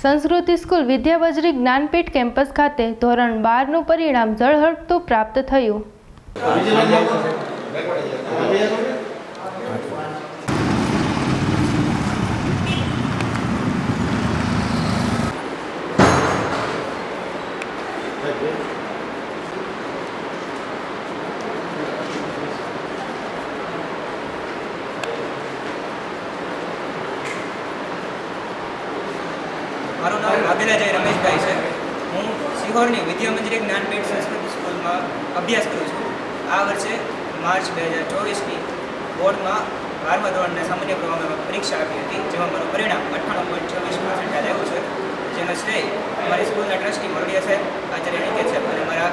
સંસ્કૃતિ school વિદ્યાવજરી Jnanpith campus ખાતે ધોરણ બારનું પરિણામ ઝળહળતું પ્રાપ્ત થયું. મારું નામ વાઘેલા જય રમેશભાઈ છે. હું સિહોરની વિદ્યામંજરી જ્ઞાનપીઠ સંસ્કૃત સ્કૂલમાં અભ્યાસ કરું છું. આ વર્ષે માર્ચ બે હજાર ચોવીસની બોર્ડમાં બારમા ધોરણના સામાન્ય પ્રવાહમાં પરીક્ષા આપી હતી, જેમાં મારું પરિણામ અઠ્ઠાણું પોઈન્ટ છવ્વીસ પર્સન્ટ આવ્યું છે. જેનો શ્રેય અમારી સ્કૂલના ટ્રસ્ટી મોરડિયા સાહેબ, આચાર્ય નિકેત સાહેબ અને મારા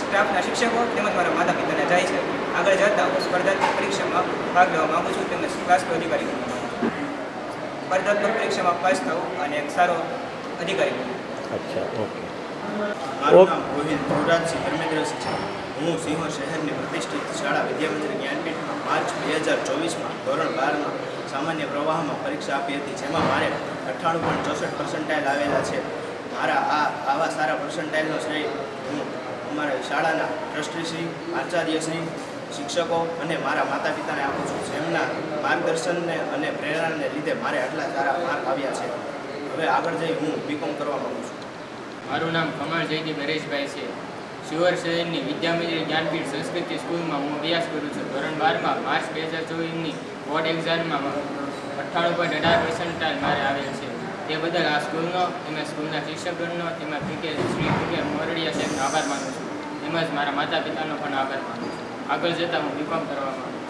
સ્ટાફના શિક્ષકો તેમજ મારા માતા પિતાને જાય છે. આગળ જતાં હું સ્પર્ધાત્મક પરીક્ષામાં ભાગ લેવા માગું છું. તેમજ ક્લાસ અધિકારી છું. સ્પર્ધાત્મક પરીક્ષામાં પાસ થવું અને એક સારો અધિકારી. અચ્છા ઓકે. મારું નામ ગોહિલ ધ્રુવરાજસિંહ ધર્મેન્દ્રસિંહ છે. હું સિંહો શહેરની પ્રતિષ્ઠિત શાળા વિદ્યામંદિર જ્ઞાનપીઠમાં માર્ચ બે હજાર ચોવીસમાં ધોરણ બારમાં સામાન્ય પ્રવાહમાં પરીક્ષા આપી હતી જેમાં મારે અઠ્ઠાણું પોઈન્ટ ચોસઠ પર્સન્ટાઇલ આવેલા છે. મારા આ આવા સારા પર્સન્ટાઇલનો શ્રેય હું અમારા શાળાના ટ્રસ્ટીશ્રી આચાર્યશ્રી શિક્ષકો અને મારા માતા પિતાને આપું છું. જેમના માર્ગદર્શનને અને પ્રેરણાને લીધે મારે આટલા સારા માર્ક આવ્યા છે. હવે આગળ જઈ હું બીકોમ કરવા માગું છું. મારું નામ કમળ જયદીપ હરેશભાઈ છે. શિવર શહેરની વિદ્યામંદિર જ્ઞાનપીઠ સંસ્કૃતિ સ્કૂલમાં હું અભ્યાસ કરું છું. ધોરણ બારમાં માર્ચ બે હજાર ચોવીસની બોર્ડ એક્ઝામમાં અઠ્ઠાણું પોઈન્ટ અઢાર પર્સન્ટાઇલ મારે આવેલ છે. તે બદલ આ સ્કૂલનો તેમજ સ્કૂલના શિક્ષકગણનો તેમજ પીકે શ્રી પીકે મોરડિયા સાહેબનો આભાર માનું છું. તેમજ મારા માતા પિતાનો પણ આભાર માનું છું. આગળ જતાં હું બીકોમ કરવા માગું છું.